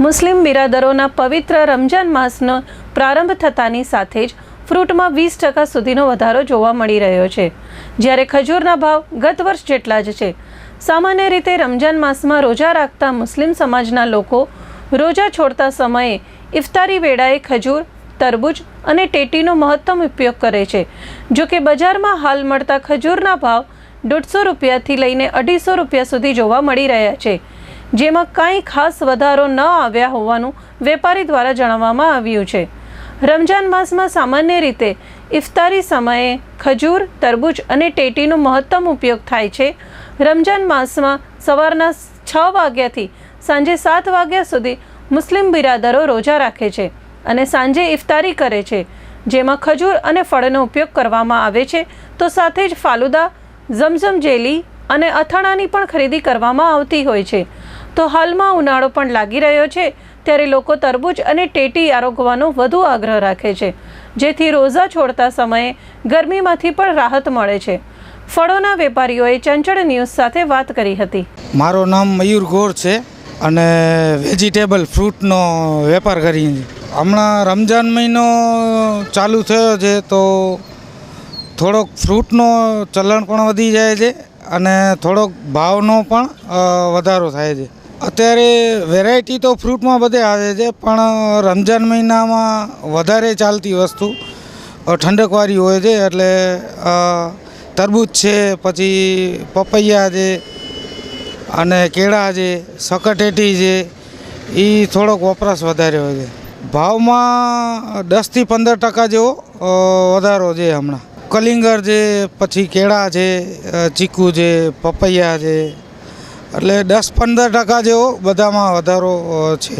મુસ્લિમ બિરાદરોના પવિત્ર રમજાન માસનો પ્રારંભ થતાની સાથે જ ફ્રૂટમાં વીસ ટકા સુધીનો વધારો જોવા મળી રહ્યો છે. જ્યારે ખજૂરના ભાવ ગત વર્ષ જેટલા જ છે. સામાન્ય રીતે રમજાન માસમાં રોજા રાખતા મુસ્લિમ સમાજના લોકો રોજા છોડતા સમયે ઇફતારી વેળાએ ખજૂર, તરબૂચ અને ટેટીનો મહત્તમ ઉપયોગ કરે છે. જો કે બજારમાં હાલ મળતા ખજૂરના ભાવ દોઢસો રૂપિયાથી લઈને અઢીસો રૂપિયા સુધી જોવા મળી રહ્યા છે. જેમાં કાંઈ ખાસ વધારો ન આવ્યા હોવાનું વેપારી દ્વારા જણાવવામાં આવ્યું છે. રમજાન માસમાં સામાન્ય રીતે ઇફતારી સમયે ખજૂર, તરબૂચ અને ટેટીનો મહત્તમ ઉપયોગ થાય છે. રમજાન માસમાં સવારના છ વાગ્યાથી સાંજે સાત વાગ્યા સુધી મુસ્લિમ બિરાદરો રોજા રાખે છે અને સાંજે ઇફતારી કરે છે. જેમાં ખજૂર અને ફળનો ઉપયોગ કરવામાં આવે છે. તો સાથે જ ફાલુદા, ઝમઝમ જેલી અને અથાણાની પણ ખરીદી કરવામાં આવતી હોય છે. તો હાલમાં ઉનાળો પણ લાગી રહ્યો છે. ત્યારે લોકો તરબૂચ અને ટેટી આરોગવાનો વધુ આગ્રહ રાખે છે. જેથી રોઝા છોડતા સમયે ગરમીમાંથી પણ રાહત મળે છે. ફળોના વેપારીઓએ ચંચળ ન્યૂઝ સાથે વાત કરી હતી. મારું નામ મયુર ગોર છે અને વેજીટેબલ ફ્રૂટનો વેપાર કરીએ છીએ હમણાં રમજાન મહિનો ચાલુ થયો છે તો થોડોક ફ્રૂટનો ચલણ પણ વધી જાય છે અને થોડોક ભાવનો પણ વધારો થાય છે. અત્યારે વેરાયટી તો ફ્રૂટમાં બધે આવે છે, પણ રમજાન મહિનામાં વધારે ચાલતી વસ્તુ ઠંડકવાળી હોય છે, એટલે તરબૂચ છે, પછી પપૈયા છે, અને કેળા છે સકટેટી છે એ થોડોક વપરાશ વધારે હોય છે. ભાવમાં દસથી પંદર ટકા જેવો વધારો છે હમણાં. કલિંગર છે, પછી કેળા છે ચીકુ છે, પપૈયા છે એટલે દસ પંદર ટકા જેવો બધામાં વધારો છે.